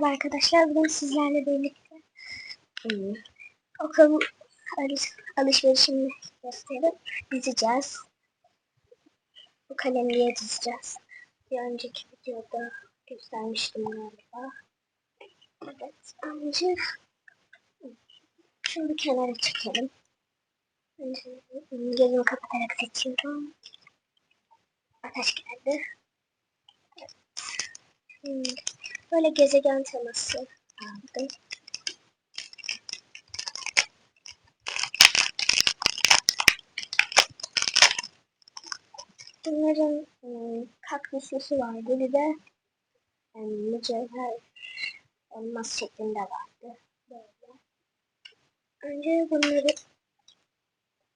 Merhaba arkadaşlar. Bugün sizlerle birlikte hmm, okul alış alışverişini gösterip dizeceğiz. Bu kalemliğe dizeceğiz. Bir önceki videoda göstermiştim galiba. Evet. Önce şunu bir kenara çekelim. Önce gözümü kapatarak seçiyorum. Ateş geldi. Hmm, Böyle gezegen teması aldım. Bunların hmm, kaktüsüsü vardı. Bir de hmm, mücevher elmas şeklinde vardı. Böyle. Önce bunları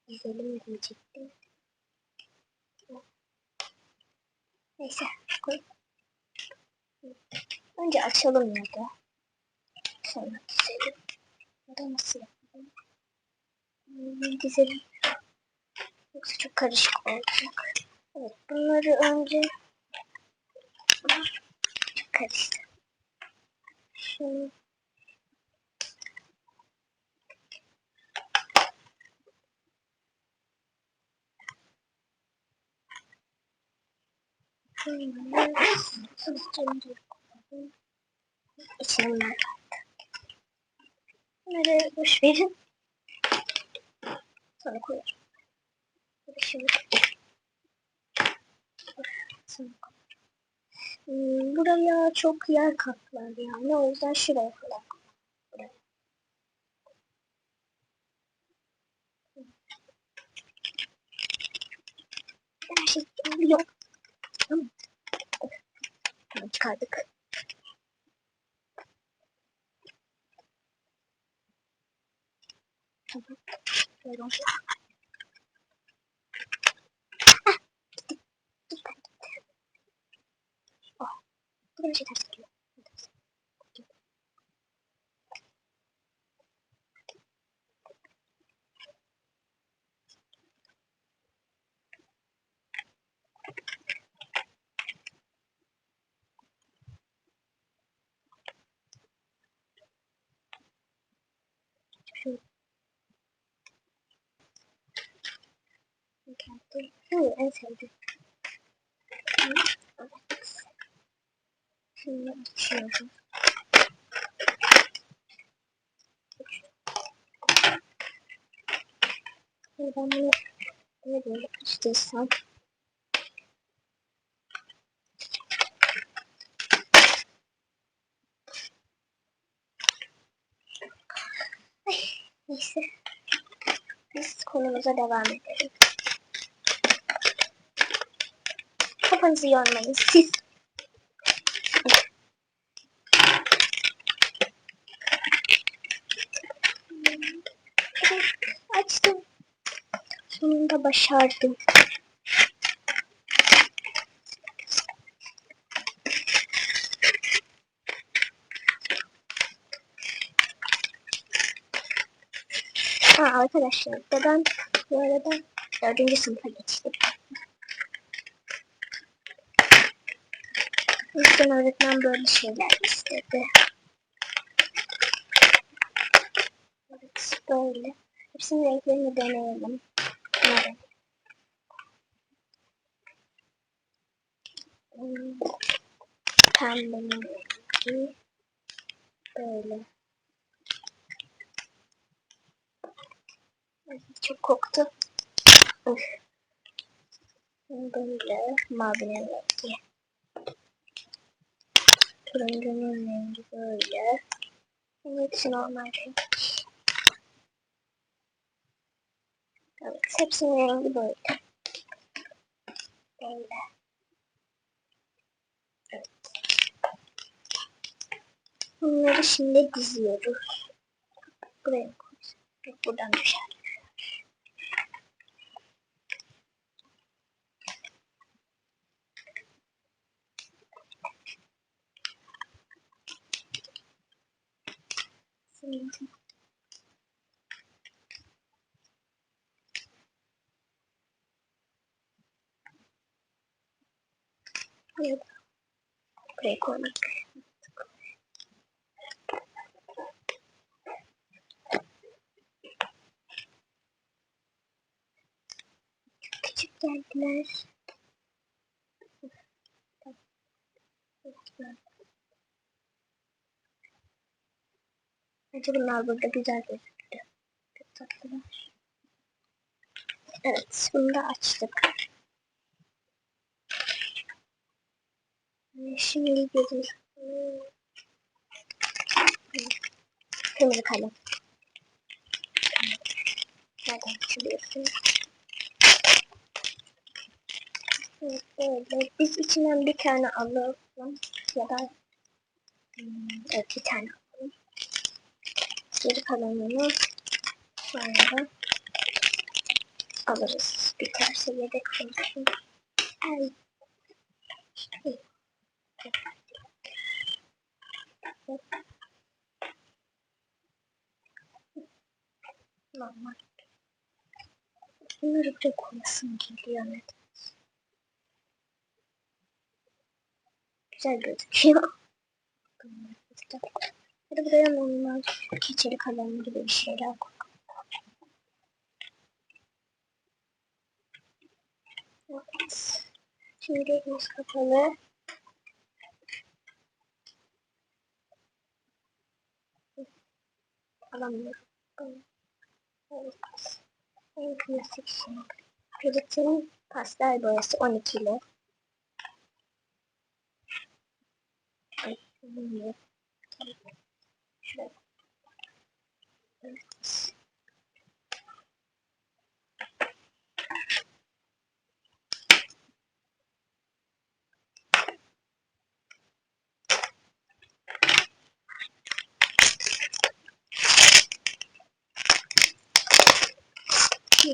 dizelim diyecektim. Neyse koy. Önce açalım ya da. Sonra dizelim. Ya da nasıl yapalım? Hmm, dizelim. Yoksa çok karışık olacak. Evet bunları önce çok karıştı. Şunu İçine bunlar vardı. Bunları boş verin. Sonra koyarım. Şimdi Sonra buraya çok yer kaplar yani. O yüzden şuraya. Buraya. Her şey oluyor. Tamam. Tamam çıkardık. Tamam. Böyle olsun. Hah, gitti. Gitti. Gitti. Oh. Bu da bir şey en sevdiğim. Evet. Şimdi ben bunu ne böyle açtıysam neyse. Biz konumuza devam edelim. Kafanızı yormayın siz. Açtım. Sonunda başardım. Ha arkadaşlar da ben bu arada dördüncü sınıfa geçtim. Bizden öğretmen böyle şeyler istedi. Evet böyle. Hepsinin renklerini deneyelim. Evet. Pembenin rengi. Böyle. Çok koktu. Böyle mavinin rengi. Turuncunun rengi böyle. Hepsi normal renk. Evet, hepsinin rengi böyle. Böyle. Evet. Bunları şimdi diziyoruz. Buraya koyacağız. Buradan düşer. конечно. Нет. Прикольно. Читать дальше. Bence bunlar burada güzel gözüktü. Çok tatlılar. Evet, bunu da açtık. Ee, Şimdi gözümüz... Kırmızı kalem. Nereden açılıyorsun? Evet, böyle. Biz içinden bir tane alalım. Ya da... Hmm, Evet, bir tane alalım. Geri kalanını sonra alırız. Biterse yedek olsun. Ay. Ay. Normal. Bunları buraya koyasım geliyor. Evet. Güzel gözüküyor. Hadi buraya normal keçeli kalem gibi bir şeyler koy. Evet. Şimdi gözümüz kapalı. Alamıyorum. Evet. En klasik şey. Piritin pastel boyası 12 ile. Ay,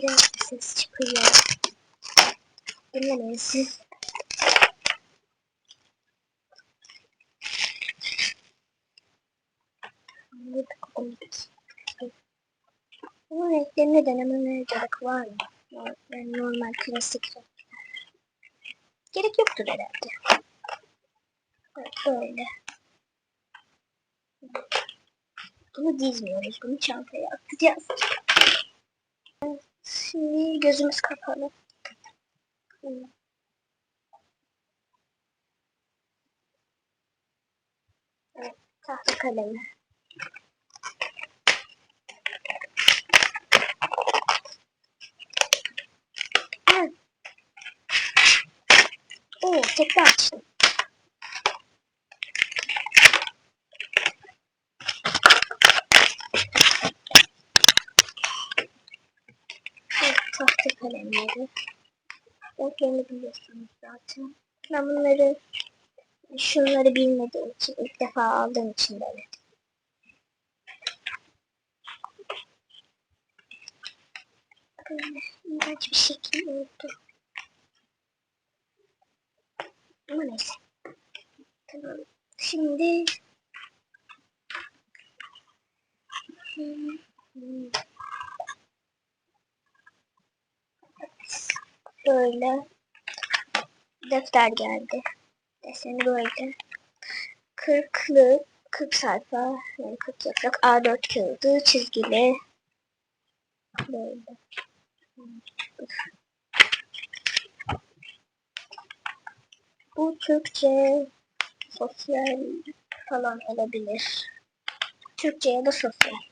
Biraz ses çıkıyor. Dinlemeyin siz. Bunun renklerini denememe gerek var mı? Yani normal klasik renkler. Gerek yoktur herhalde. Evet böyle. Bunu dizmiyoruz. Bunu çantaya atacağız. Şimdi gözümüz kapalı. Evet, tahta kalemi. Oo, tekrar açtım. Tahta kalemleri. Renklerini biliyorsunuz zaten. Ben bunları şunları bilmediğim için ilk defa aldığım için. Böyle iğrenç bir şekil oldu. Ama neyse. Tamam. Şimdi Hmm, Böyle defter geldi. Deseni böyle. Kırklı, 40 sayfa, yani 40 yaprak A4 kağıdı, çizgili. Böyle. Bu Türkçe, sosyal falan olabilir. Türkçe ya da sosyal.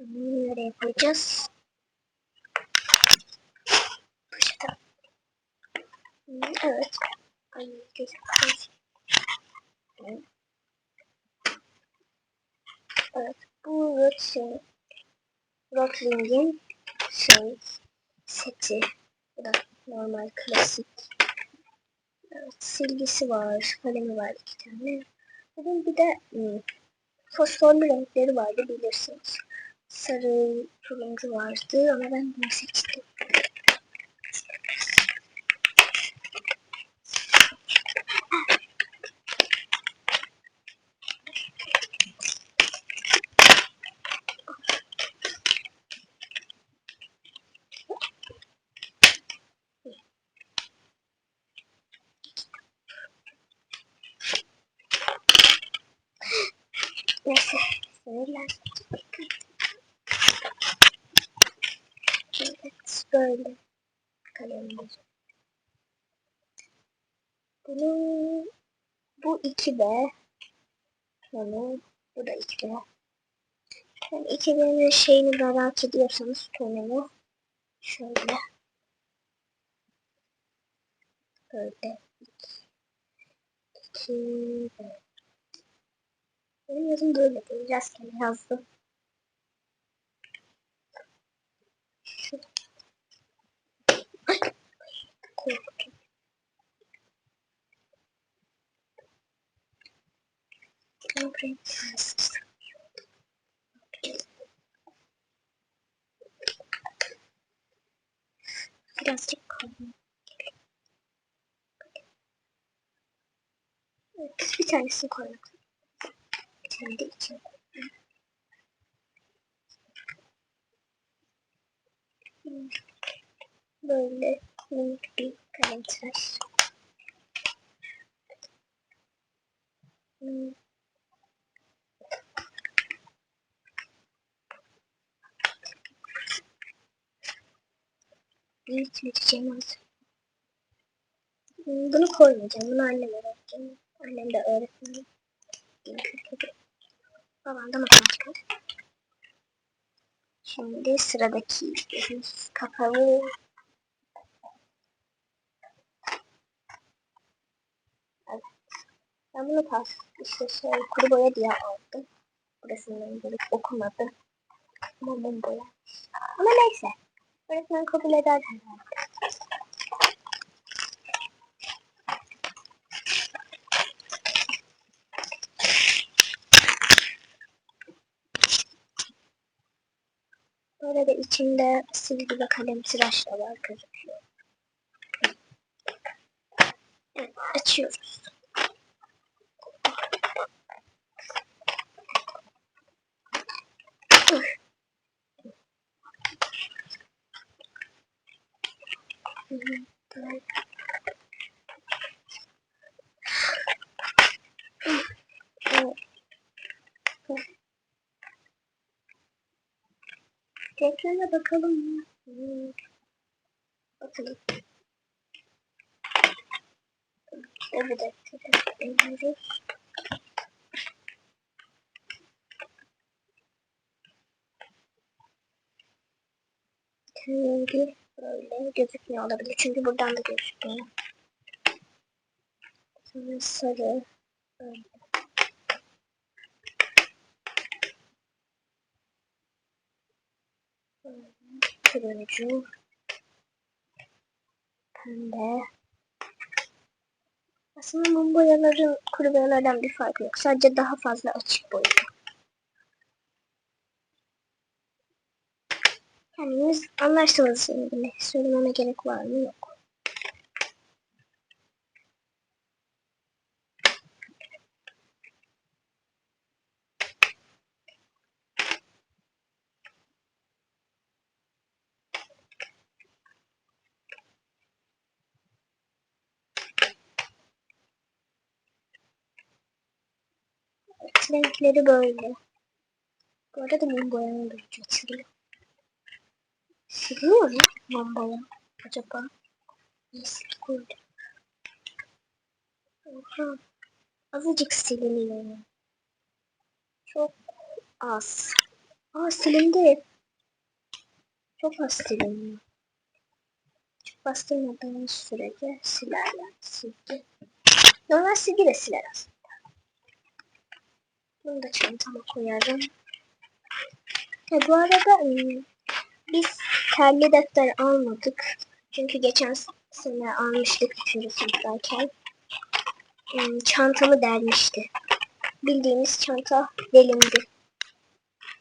Bunu nereye koyacağız? Hmm, Evet. Ay. Evet. Bu Rotring, Rotling'in şey seti. Bu da normal klasik. Evet, silgisi var, kalemi var iki tane. Bunun bir de hmm, fosforlu renkleri vardı bilirsiniz. Sarı, turuncu vardı ama ben bunu seçtim. Neyse, sinirlendim. böyle kalemimiz. Bunu 2B. Sonra bu da 2B. Yani 2B'nin şeyini merak ediyorsanız tonunu şöyle böyle 2B. Benim yazım böyle değil. Rastgele yazdım. Şu. Ay. Korktum. Birazcık kalın. Evet, bir tanesini koymak. Bir tane de içine. Böyle minik bir kalem tıraş. Hmm. Büyük olsun. Hmm, Bunu koymayacağım. Bunu anneme vereceğim. Annem de kültürü. Babam da matematik. Şimdi sıradaki gözümüz kapalı. Evet. Ben bunu pas işte şey kuru boya diye aldım. Burasından böyle okumadım. Ama mum boya. Ama neyse. Öğretmen kabul eder. Böyle de içinde silgi ve kalem tıraşla var gözüküyor. Evet, açıyoruz. Renklerine bakalım mı? Bakalım. Evet, evet. Rengi böyle gözükmüyor olabilir. Çünkü buradan da gözükmüyor. Sonra sarı. Böyle. Turuncu. Pembe. Aslında mum boyaların kuru boyalardan bir farkı yok. Sadece daha fazla açık boya. Kendiniz anlarsınız şimdi. Söylememe gerek var mı? Yok. Renkleri böyle. Bu arada mum boyanın da ucu açılıyor. Siliyor mu mum boya? Acaba? Koydu? Oha. Azıcık siliniyor. Çok az. Aa silindi. Çok az siliniyor. Çok bastırmadığınız sürece silerler silgi. Normal silgi de siler aslında. Bunu da çantama koyarım. Ha, bu arada ım, biz terli defter almadık. Çünkü geçen sene almıştık 3. sınıftayken. Im, Çantamı delmişti. Bildiğimiz çanta delindi.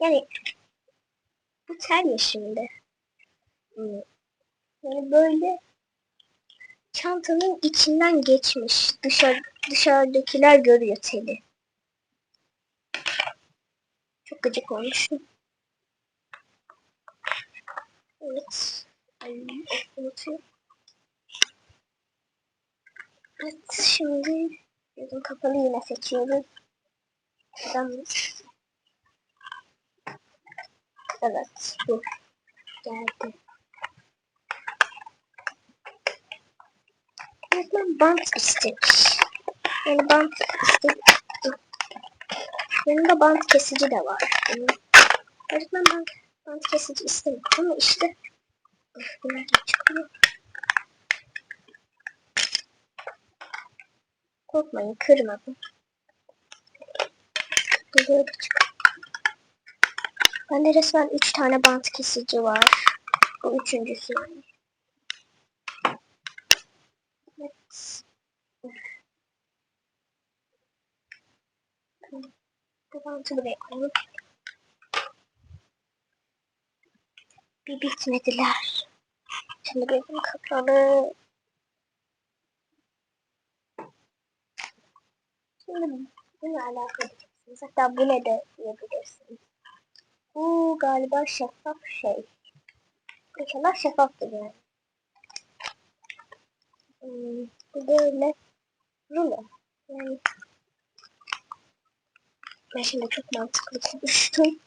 Yani bu tel ya şimdi. Hmm. Yani böyle çantanın içinden geçmiş. Dışarı, dışarıdakiler görüyor teli. Çok gıcık olmuşum. Evet. Ay, unutuyorum. Evet şimdi gözüm kapalı yine seçiyorum. Adam. Evet bu geldi. Evet ben bant istemiş. Yani bant istedim. Yanında bant kesici de var. Öğretmen bant bant kesici istemiyor ama işte nereden çıkıyor? Korkmayın kırmadım. Böyle çıkıyor. Bende resmen 3 tane bant kesici var. Bu üçüncüsü. Evet. Bu bantı buraya koyalım. Bir bitmediler. Şimdi gözüm kapalı. Şimdi bununla alakalı diyeceksiniz. Hatta bu ne de diyebilirsiniz. Bu galiba şeffaf şey. İnşallah şeffaftır yani. Hmm, bu böyle rulo. Yani ben şimdi çok mantıklı konuştum.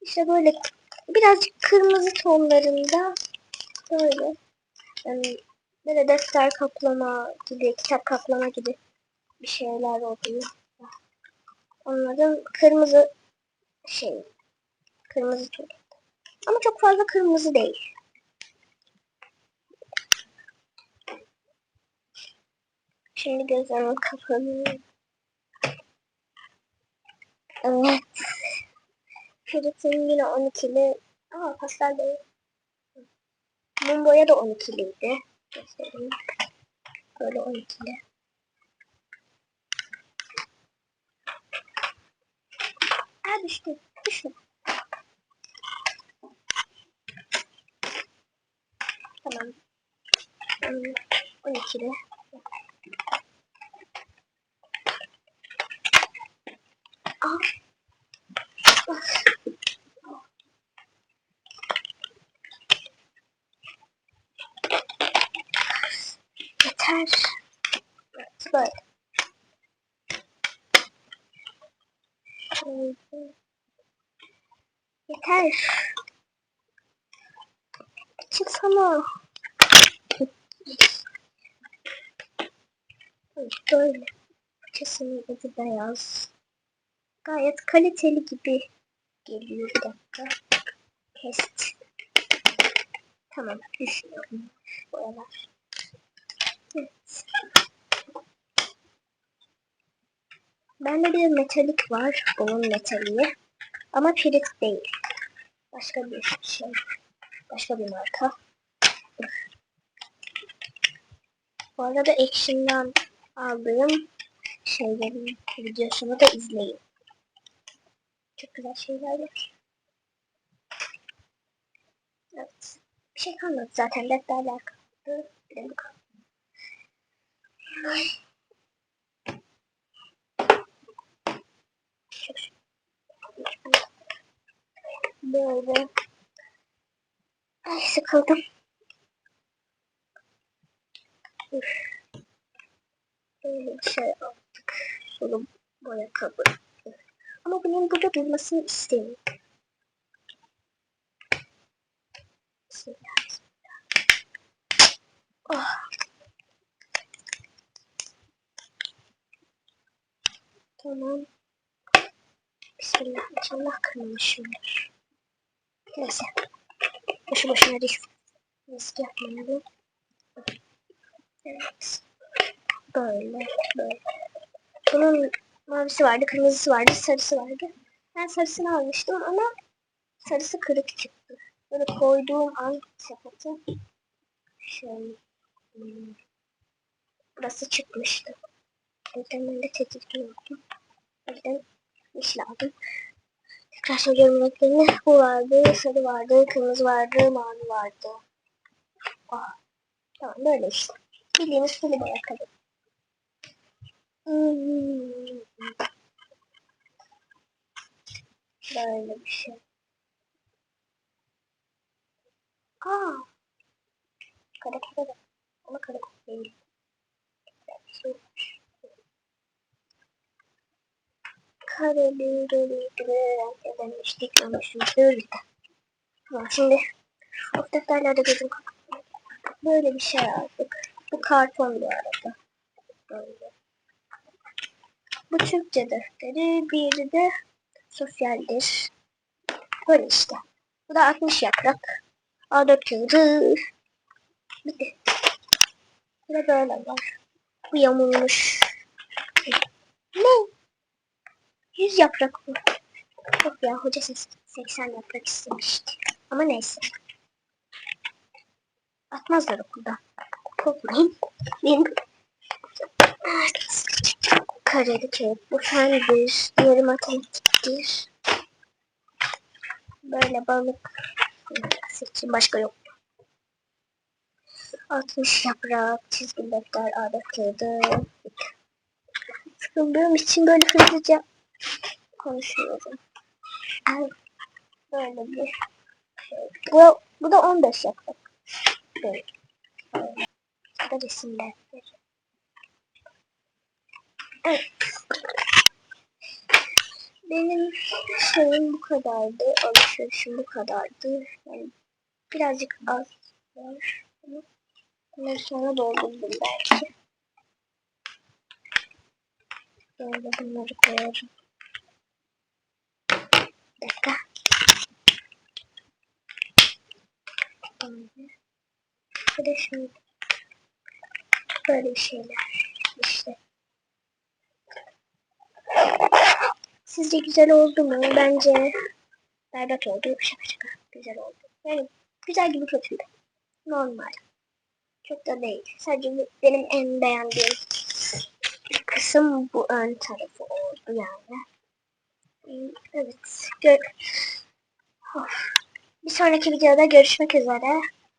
İşte böyle birazcık kırmızı tonlarında böyle yani böyle defter kaplama gibi, kitap kaplama gibi bir şeyler oluyor. Onların kırmızı şey, kırmızı tonu. Ama çok fazla kırmızı değil. Şimdi gözlerimi kapalı. Evet. Şuritin yine 12'li. Aa pastel değil. Mum boya da 12'liydi. Göstereyim. Böyle 12'li. Aa düştü. Düştü. Tamam. Hmm, 12'li. Aa. Böyle. Şöyle. Yeter. Çıksana. Böyle. Ucu beyaz. Gayet kaliteli gibi geliyor bir dakika. Test. Tamam düşüyorum. Boyalar. Bende bir metalik var. Bunun metaliği. Ama pirit değil. Başka bir şey. Başka bir marka. Bu arada Action'dan aldığım şeylerin videosunu da izleyin. Çok güzel şeyler var. Evet. Bir şey kalmadı zaten. Defterler kaldı. Bu kaldı. Ay. Çok şükür. Böyle. Ay sıkıldım. Üf. Böyle bir şey aldık. Şunu boya kabı. Ama bunun burada durmasını istemiyorum. Bismillah, bismillah. Oh. Tamam. Bismillah. İnşallah kırmamışımdır. Neyse. Boşu boşuna risk, risk yapmayalım. Evet. Böyle. Böyle. Bunun mavisi vardı, kırmızısı vardı, sarısı vardı. Ben sarısını almıştım ama sarısı kırık çıktı. Böyle koyduğum an sepete şöyle burası çıkmıştı. O yüzden ben de tedirgin oldum. O yeşil aldım. Tekrar söylüyorum. Bu vardı, sarı vardı, kırmızı vardı, mavi vardı. Oh. Tamam böyle işte. Bildiğimiz sulu boya kalın. Hmm. Böyle bir şey. Aa. Kara kara. Ama kara değil. Kareli, renklerden işte eklemişim. Böyle. Tamam şimdi o defterlerde gözüm kapalı. Böyle bir şey aldık. Bu karton bu arada. Böyle. Bu Türkçe defteri. Biri de sosyaldir. Böyle işte. Bu da 60 yaprak. A4 kağıdı. Bitti. Bir de böyle var. Bu yamulmuş. Ne? 100 yaprak bu. Yok ya hoca ses- 80 yaprak istemişti. Ama neyse. Atmazlar okulda. Korkmayın. Benim. Kareli kağıt. Bu fendir. Diğeri matematiktir. Böyle balık. Seçim başka yok. 60 yaprak, çizgi defter, adet kağıdı. Sıkıldığım için böyle hızlıca konuşuyorum. Ay, Böyle bir şey. Bu, bu da 15 yaprak. Böyle. Bu da resim defteri. Evet. Benim şeyim bu kadardı. Alışverişim bu kadardı. Yani birazcık az var. Bunları sonra doldurdum belki. Böyle bunları koyarım. Bir dakika. Böyle. Bir de şöyle. Böyle şeyler. İşte. Sizce güzel oldu mu? Bence berbat oldu. Şaka şaka. Güzel oldu. Yani güzel gibi kötü. Normal. Çok da değil. Sadece benim en beğendiğim kısım bu ön tarafı oldu yani. Evet. Gör Of. Bir sonraki videoda görüşmek üzere.